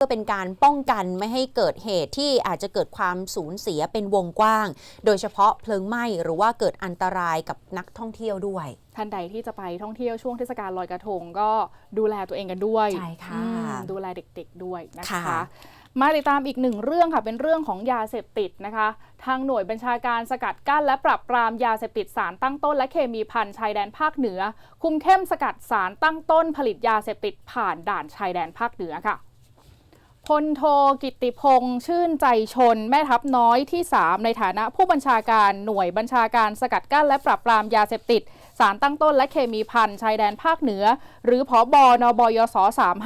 เพื่อเป็นการป้องกันไม่ให้เกิดเหตุที่อาจจะเกิดความสูญเสียเป็นวงกว้าง โดยเฉพาะเพลิงไหม้หรือว่าเกิดอันตรายกับนักท่องเที่ยวด้วย ท่านใดที่จะไปท่องเที่ยวช่วงเทศกาลลอยกระทงก็ดูแลตัวเองกันด้วยใช่ค่ะอืมดูแลเด็กๆด้วยนะคะค่ะมาติดตามอีกหนึ่งเรื่องค่ะเป็นเรื่องของยาเสพติดนะคะ ทางหน่วยบัญชาการสกัดกั้นและปราบปรามยาเสพติดสารตั้งต้น และเคมีพันชายแดนภาคเหนือ คุมเข้มสกัดสารตั้งต้นผลิตยาเสพติดผ่านด่านชายแดนภาคเหนือค่ะ พลโทกิติพงษ์ชื่นใจชน แม่ทัพน้อยที่ 3 ในฐานะผู้บัญชาการหน่วยบัญชาการสกัดกั้นและปราบปรามยาเสพติด สารตั้งต้นและเคมีพันชายแดนภาคเหนือ หรือผอบอนบยศ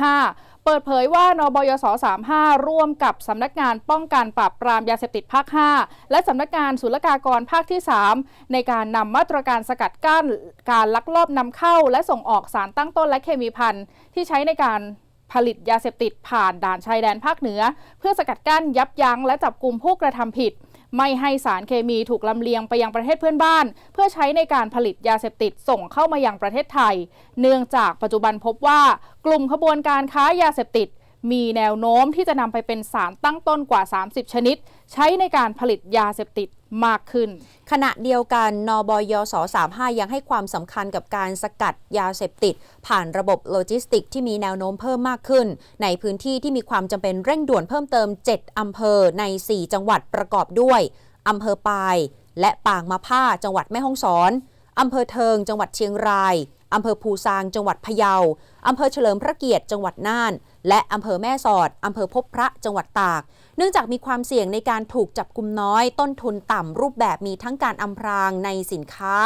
35 เปิดเผยว่านบยศ35 ร่วมกับสำนักงานป้องกันปราบปรามยาเสพติดภาค 5 และสำนักงานศุลกากรภาคที่ 3 ในการนำมาตรการสกัดกั้น การลักลอบนำเข้า และส่งออกสารตั้งต้นและเคมีพันที่ใช้ในการ ผลิตยาเสพติดผ่านด่านชายแดนภาคเหนือ เพื่อสกัดกั้นยับยั้งและจับกลุ่มผู้กระทำผิด ไม่ให้สารเคมีถูกลำเลียงไปยังประเทศเพื่อนบ้าน เพื่อใช้ในการผลิตยาเสพติดส่งเข้ามายังประเทศไทย เนื่องจากปัจจุบันพบว่ากลุ่มขบวนการค้ายาเสพติด มีแนวโน้มที่จะนำไปเป็นสารตั้งต้นกว่า 30 ชนิด ใช้ในการผลิตยาเสพติดมากขึ้น ขณะเดียวกัน นบยศ35 ยังให้ความสำคัญกับการสกัดยาเสพติด ผ่านระบบโลจิสติกที่มีแนวโน้มเพิ่มมากขึ้น ในพื้นที่ที่มีความจำเป็นเร่งด่วนเพิ่มเติม 7 อำเภอใน 4 จังหวัดประกอบด้วย อำเภอปาย และปางมะผ้าจังหวัดแม่ฮ่องสอนอำเภอเทิง จังหวัดเชียงรายอำเภอภูซาง จังหวัดพะเยาอำเภอเฉลิมพระเกียรติ จังหวัดน่าน และอำเภอแม่สอดอำเภอพบพระจังหวัดตาก เนื่องจากมีความเสี่ยงในการถูกจับกลุมน้อย ต้นทุนต่ำรูปแบบมีทั้งการอำพรางในสินค้า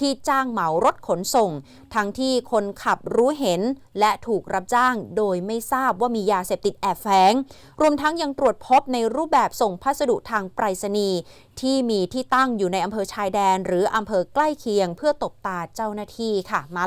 ที่จ้างเหมารถขนส่ง ทั้งที่คนขับรู้เห็นและถูกรับจ้างโดยไม่ทราบว่ามียาเสพติดแอบแฝงรวมทั้งยังตรวจพบในรูปแบบส่งพัสดุทางไปรษณีย์ที่มีที่ตั้งอยู่ในอำเภอชายแดน หรืออำเภอใกล้เคียง เพื่อตบตาเจ้าหน้าที่ค่ะมา